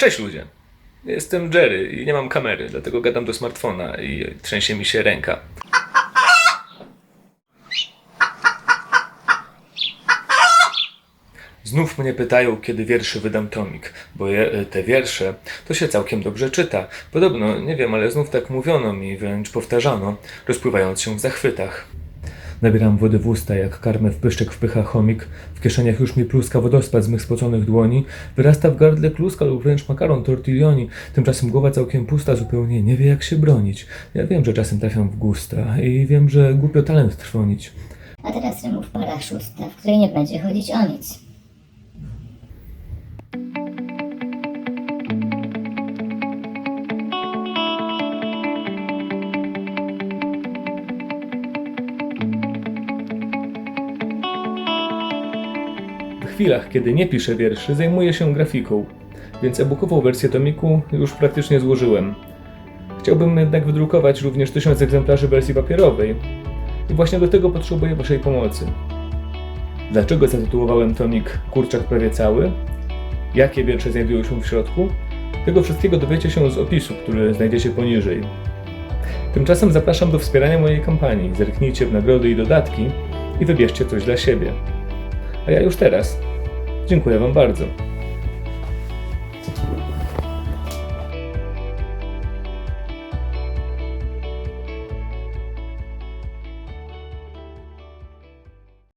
Cześć ludzie. Jestem Jerry i nie mam kamery, dlatego gadam do smartfona i trzęsie mi się ręka. Znów mnie pytają, kiedy wierszy wydam tomik, bo je, te wiersze to się całkiem dobrze czyta. Podobno, nie wiem, ale znów tak mówiono mi, wręcz powtarzano, rozpływając się w zachwytach. Nabieram wody w usta, jak karmę w pyszczek wpycha chomik. W kieszeniach już mi pluska wodospad z mych spoconych dłoni. Wyrasta w gardle kluska lub wręcz makaron tortilloni. Tymczasem głowa całkiem pusta, zupełnie nie wie jak się bronić. Ja wiem, że czasem trafiam w gusta i wiem, że głupio talent trwonić. A teraz rymów para szósta, w której nie będzie chodzić o nic. Chwilach, kiedy nie piszę wierszy, zajmuję się grafiką, więc e-bookową wersję tomiku już praktycznie złożyłem. Chciałbym jednak wydrukować również tysiąc egzemplarzy wersji papierowej i właśnie do tego potrzebuję Waszej pomocy. Dlaczego zatytułowałem tomik Kurczak prawie cały? Jakie wiersze znajdują się w środku? Tego wszystkiego dowiecie się z opisu, który znajdziecie poniżej. Tymczasem zapraszam do wspierania mojej kampanii. Zerknijcie w nagrody i dodatki i wybierzcie coś dla siebie. A ja już teraz. Dziękuję Wam bardzo.